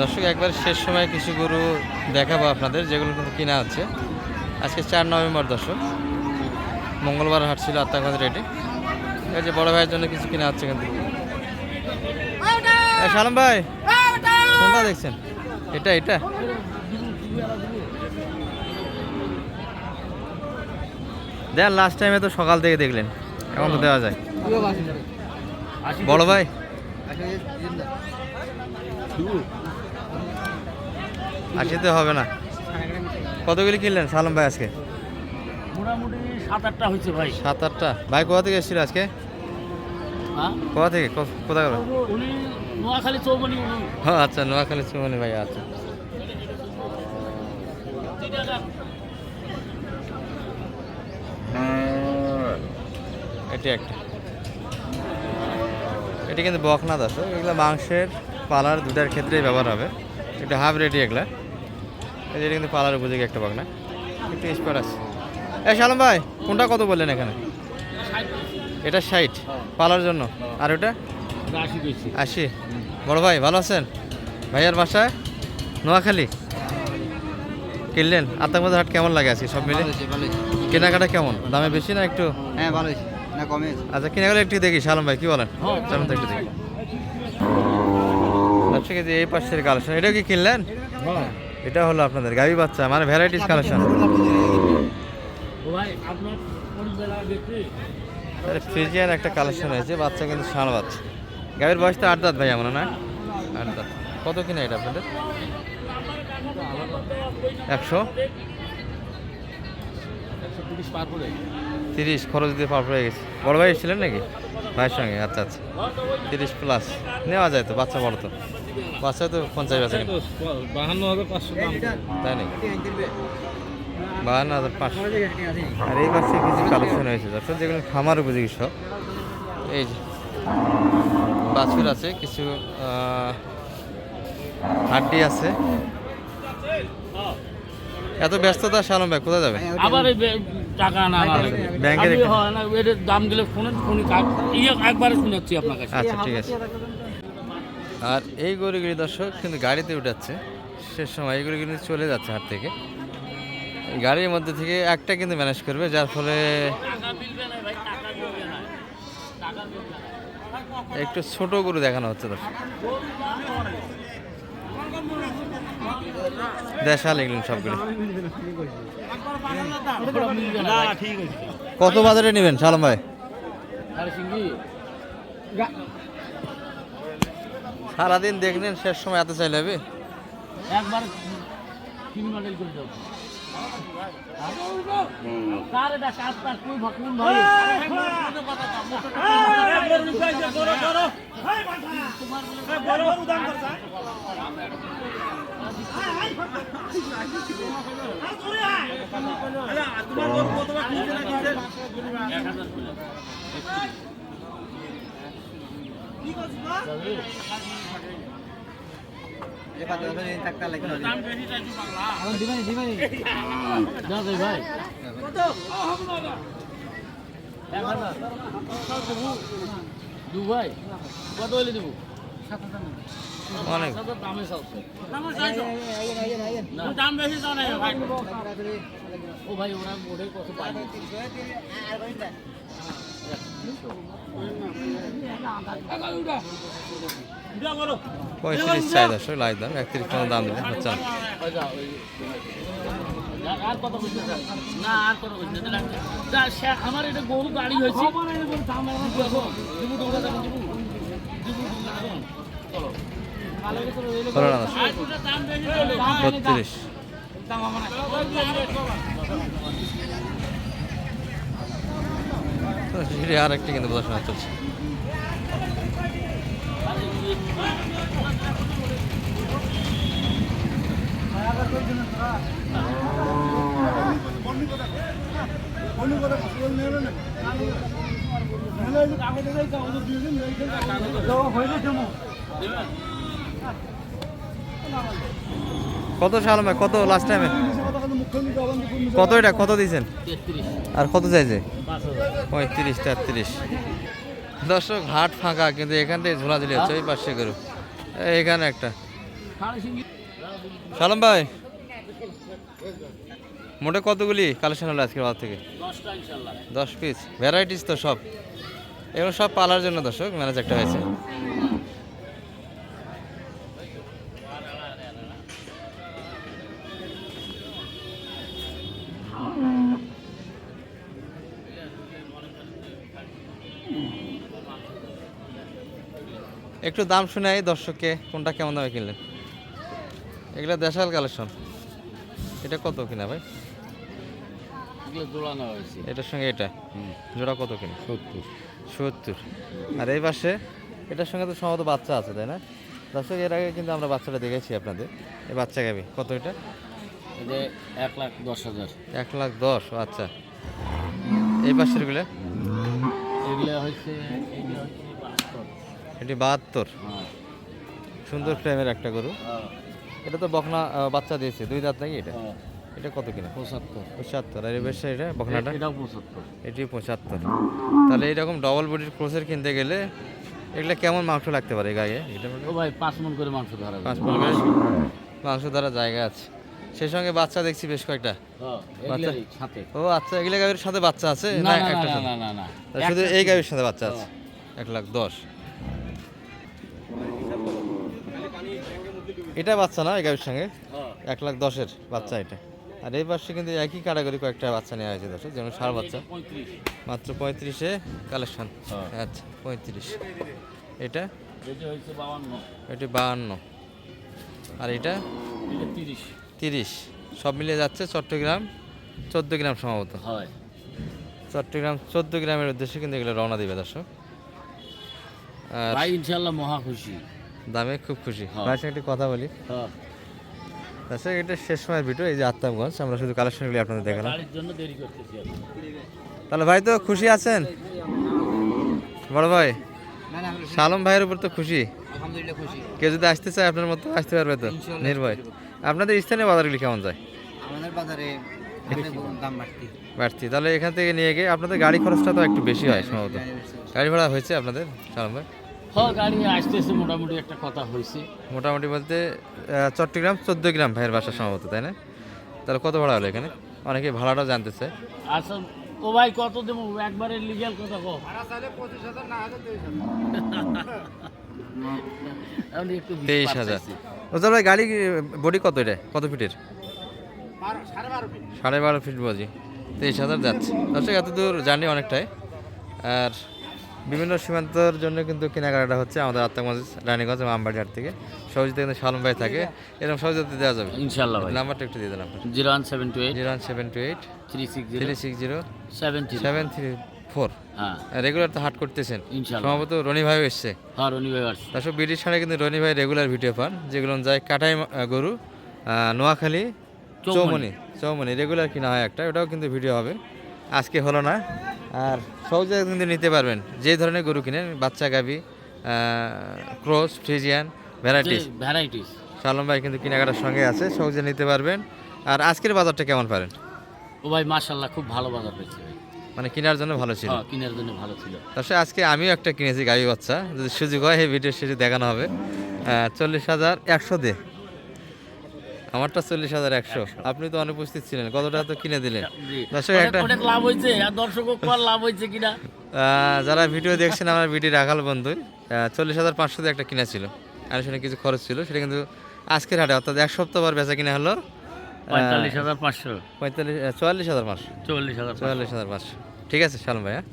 দর্শক, একবার শেষ সময় কিছু গরু দেখাবো আপনাদের, যেগুলো কিন্তু কিনা আছে। আজকে চার নভেম্বর দর্শক। মঙ্গলবার হাট ছিল আত্মাগঞ্জ রেটে। ঠিক আছে বড় ভাইয়ের জন্য কিছু কিনা হচ্ছে কিন্তু। সালাম ভাই, কোনটা দেখছেন? এটা এটা? দেখ লাস্ট টাইমে তো সকাল থেকে দেখলেন, এখন তো দেওয়া যায়। বড় ভাই। আশিতে হবে না। কতগুলি কিনলেন সালাম ভাই আজকে? মোটামুটি সাত আটটা হয়েছে ভাই। সাত আটটা ভাই কোথা থেকে এসেছিল আজকে? হ্যাঁ? কোথা থেকে? কোথা গেল? নোয়াখালী চৌমনি ও আচ্ছা নোয়াখালী সুমনি ভাই আচ্ছা। এটি একটা। এটি কিন্তু বকনাথ আছে। এগুলো মাংসের পালার দুধের ক্ষেত্রেই ব্যবহার হবে। এটা হাফ রেডি এগুলা। এটা কিন্তু পালার উপযোগী একটা বকনা একটু স্পট আছে। এ শালম ভাই কোনটা কত বললেন এখানে? এটা ষাট। পালার জন্য। আর ওটা? আশি। বড় ভাই ভালো আছেন? ভাইয়ার বাসায়? নোয়াখালী? কিনলেন? আত্মাকবাদ হাট কেমন লাগে আজকে সব মিলে? কেনাকাটা কেমন? দামে বেশি না একটু? হ্যাঁ ভালোই না কমে আচ্ছা কেনাকাটা একটু দেখি সালাম ভাই কি বলেন? হ্যাঁ। চলুন তো একটু দেখি। আচ্ছা এই পাশের কালেকশন এটাও কি কিনলেন? এটা হলো আপনাদের গাবি বাচ্চা মানে ভ্যারাইটিস কালেকশন ফ্রিজিয়ান একটা কালেকশন হয়েছে বাচ্চা কিন্তু ষাঁড় বাচ্চা। গাবির বয়স তো আট দাঁত ভাই আমরা না? আট দাঁত। কত কিনা এটা আপনাদের? একশো? তিরিশ খরচ দিয়ে পার হয়ে গেছে। বড় ভাই এসেছিলেন নাকি? ভাইয়ের সঙ্গে আচ্ছা আচ্ছা। তিরিশ প্লাস নেওয়া যায় তো বাচ্চা বড় তো। বাচ্চা তো পঞ্চাশ আছে বাহান্ন হাজার পাঁচশো তাই নাকি? বাহান্ন হাজার পাঁচশো। আর এই পাশে কিছু কালেকশন হয়েছে দর্শক যেগুলো খামার উপযোগী সব। এই যে বাছুর আছে কিছু হাড্ডি আছে। এত ব্যস্ততা শালম ভাই কোথায় যাবে? আবার টাকা না ব্যাংকের না দাম গেলে ফোনে ফোনে ইয়ে একবারে শুনাচ্ছি আপনার কাছে। আচ্ছা ঠিক আছে। আর এই গরুগুলি দর্শক কিন্তু গাড়িতে উঠাচ্ছে। শেষ সময় এইগুলি কিন্তু চলে যাচ্ছে হাট থেকে। গাড়ির মধ্যে থেকে একটা কিন্তু ম্যানেজ করবে যার ফলে টাকা মিলবে না ভাই টাকা মিলবে না টাকা মিলবে না একটু ছোট গরু দেখানো হচ্ছে দর্শক। দেশাল এগুলো সবগুলি। মিলবে না ঠিক আছে। কত বাজারে নেবেন সালম ভাই? সারাদিন দেখলেন শেষ সময় এত চাইলে হবে। একবার তিন মডেল করে দাও। কার এটা কাজ কাজ তুই ভকুন ভাই দাও ভাই ভাই এক হাজার দু ভাই কত হলে দেবো অনেক। দামে বেশি ও ভাই ওরা কত পঁয়ত্রিশ চাই দর্শক লাই দাম একত্রিশ টাকা দাম দিলে হচ্ছে আমার এটা গরু গাড়ি হয়েছে দিবু ডোকা যাবেন দিবু দিবু ডোকা যাবেন চলো চলো না দর্শক আর দুটো দাম বেশি তো নেই। বত্রিশ দাম আর একটি কিন্তু প্রদর্শন চলছে। কত সাল কত লাস্ট টাইমে কত এটা? কত দিয়েছেন? আর কত চাইছে? পঁয়ত্রিশ তেত্রিশ। দর্শক হাট ফাঁকা কিন্তু এখান থেকে ঝোলাঝুলি হচ্ছে ওই পাশে গরু। এখানে একটা। সালাম ভাই মোটে কতগুলি কালেকশন হলো আজকের বাজার থেকে? দশ পিস। ভ্যারাইটিস তো সব। এগুলো সব পালার জন্য দর্শক ম্যানেজ একটা হয়েছে। একটু দাম শুনে এই দর্শককে কোনটা কেমন দামে কিনলেন? এগুলো দেশাল কালেকশন। এটা কত কিনা ভাই? এটার সঙ্গে এটা? জোড়া কত কিনা? সত্তর। সত্তর। আর এই পাশে এটার সঙ্গে তো সম্ভবত বাচ্চা আছে তাই না? দর্শক এর আগে কিন্তু আমরা বাচ্চাটা দেখেছি আপনাদের। এই বাচ্চা গাবি কত এটা? এক লাখ দশ হাজার। এক লাখ দশ আচ্ছা। এই পাশেরগুলো এগুলো হচ্ছে এটি বাহাত্তর। সুন্দর ফ্রেমের একটা গরু। এটা তো বকনা বাচ্চা দিয়েছে। দুই দাঁত নাকি এটা? এটা কত কিনা পঁচাত্তর। পঁচাত্তর। আর পাশে এটা বকনাটা? এটাও পঁচাত্তর। এটি পঁচাত্তর। তাহলে এইরকম ডবল বডির ক্রোসের কিনতে গেলে এগুলো কেমন মাংস লাগতে পারে গায়ে? এটা মানে ও ভাই পাঁচ মন করে মাংস ধরা পাঁচ পনেরো মাংস ধরার জায়গা আছে। সেই সঙ্গে বাচ্চা দেখছি বেশ কয়েকটা। বাচ্চা? ও আচ্ছা এগুলো গাভীর সাথে বাচ্চা আছে? না না না একটা না? না শুধু এই গাভীর সাথে বাচ্চা আছে? এক লাখ দশ। এটা বাচ্চা না এই গাভীর সঙ্গে? হ্যাঁ, এক লাখ দশের বাচ্চা এটা। আর এই পাশে কিন্তু একই ক্যাটাগরি কয়েকটা বাচ্চা নেওয়া হয়েছে দর্শক যেমন সার বাচ্চা। মাত্র পঁয়ত্রিশে কালেকশন হ্যাঁ। আচ্ছা পঁয়ত্রিশ। এটা? এটা বাহান্ন আর এটা? তিরিশ। তিরিশ। সব মিলিয়ে যাচ্ছে চট্টগ্রাম চোদ্দ গ্রাম সম্ভবত। হয়। চট্টগ্রাম চোদ্দ গ্রামের উদ্দেশ্যে কিন্তু এগুলো রওনা দিবে দর্শক। আর ইনশাল্লাহ মহা খুশি। দামে খুব খুশি। হ্যাঁ। ভাইয়ের সঙ্গে একটি কথা বলি। হ্যাঁ। দর্শক এটা শেষ সময়ের ভিডিও এই যে আত্মাবগঞ্জ আমরা শুধু কালেকশনগুলি আপনাদের দেখালাম। গাড়ির জন্য দেরি করতেছি আমি। তাহলে ভাই তো খুশি আছেন? বড় ভাই সালম ভাইয়ের উপর তো খুশি। কেউ যদি আসতে চায় আপনার মতো আসতে পারবে তো? ইনশাআল্লাহ নির্ভয়। আপনাদের স্থানীয় বাজারগুলি কেমন যায়? আমাদের বাজারে দাম বাড়তি। বাড়তি। তাহলে এখান থেকে নিয়ে গিয়ে আপনাদের গাড়ি খরচটা তো একটু বেশি হয় সম্ভবত। গাড়ি ভাড়া হয়েছে আপনাদের সালম ভাই? হ্যাঁ গাড়ি আসতেছে মোটামুটি একটা কথা হয়েছে। মোটামুটি বলতে চট্টগ্রাম চোদ্দ গ্রাম ভাইয়ের বাসা সম্ভবত তাই না? তাহলে কত ভাড়া হলো এখানে? অনেকে ভাড়াটাও জানতে চায় আচ্ছা ও ভাই কত দেবো? একবারে লিগ্যাল কথা কো তেইশ হাজার। ওজার ভাই গাড়ি বডি কত এটা? কত ফিটের? সাড়ে বারো ফিট। বজি তেইশ হাজার যাচ্ছে। দর্শক এত দূর জার্নি অনেকটাই। আর বিভিন্ন সীমান্তর জন্য কিন্তু কেনাকাটা হচ্ছে আমাদের আত্মাগঞ্জ রানীগঞ্জ এবং আমবাড়ি হাট থেকে। সহজতে কিন্তু সালম ভাই থাকে। এরকম সহজতে দেওয়া যাবে? ইনশাল্লাহ ভাই। নাম্বারটা একটু দিয়ে দেন আপনার। Zero one seven two eight. Zero one seven two eight. Three six three six zero. Seven three seven three four. হ্যাঁ। রেগুলার তো হাট করতেছেন। সম্ভবত রনি ভাইও এসছে। হ্যাঁ রনি ভাই আসছে। তারপর ব্রিটিশ ছাড়া কিন্তু রনি ভাই রেগুলার ভিডিও পান যেগুলো যায় কাটাই গরু নোয়াখালী চৌমনি। চৌমনি চৌমনি। রেগুলার কিনা হয় একটা ওটাও কিন্তু ভিডিও হবে। আজকে হলো না। আর সহজে কিন্তু নিতে পারবেন। যে ধরনের গরু কিনেন বাচ্চা গাবি ক্রস ফ্রিজিয়ান ভ্যারাইটিস। ভ্যারাইটিস। সালম ভাই কিন্তু কেনাকাটার সঙ্গে আছে সহজে নিতে পারবেন। আর আজকের বাজারটা কেমন পারেন? ও ভাই মাশাল্লাহ খুব ভালো বাজার পেয়েছে মানে কেনার জন্য ভালো ছিল? হ্যাঁ কেনার জন্য ভালো ছিল। তার আজকে আমিও একটা কিনেছি গাড়ি বাচ্চা। যদি সুযোগ হয় এই ভিডিও শেষে দেখানো হবে। চল্লিশ হাজার একশো দে। আমারটা চল্লিশ হাজার একশো। আপনি তো অনুপস্থিত ছিলেন কত টাকা তো কিনে দিলেন? দর্শক একটা অনেক লাভ হয়েছে আর দর্শকও লাভ হয়েছে কিনা? যারা ভিডিও দেখছেন আমার ভিডিও রাখাল বন্ধু চল্লিশ হাজার পাঁচশো দিয়ে একটা কিনা ছিল আর সেখানে কিছু খরচ ছিল সেটা কিন্তু আজকের হাটে অর্থাৎ এক সপ্তাহ পর বেচা কিনা হলো পঁয়তাল্লিশ হাজার পাঁচশো। পঁয়তাল্লিশ চুয়াল্লিশ হাজার পাঁচশো। চল্লিশ হাজার চুয়াল্লিশ হাজার পাঁচশো। ঠিক আছে সালম ভাই হ্যাঁ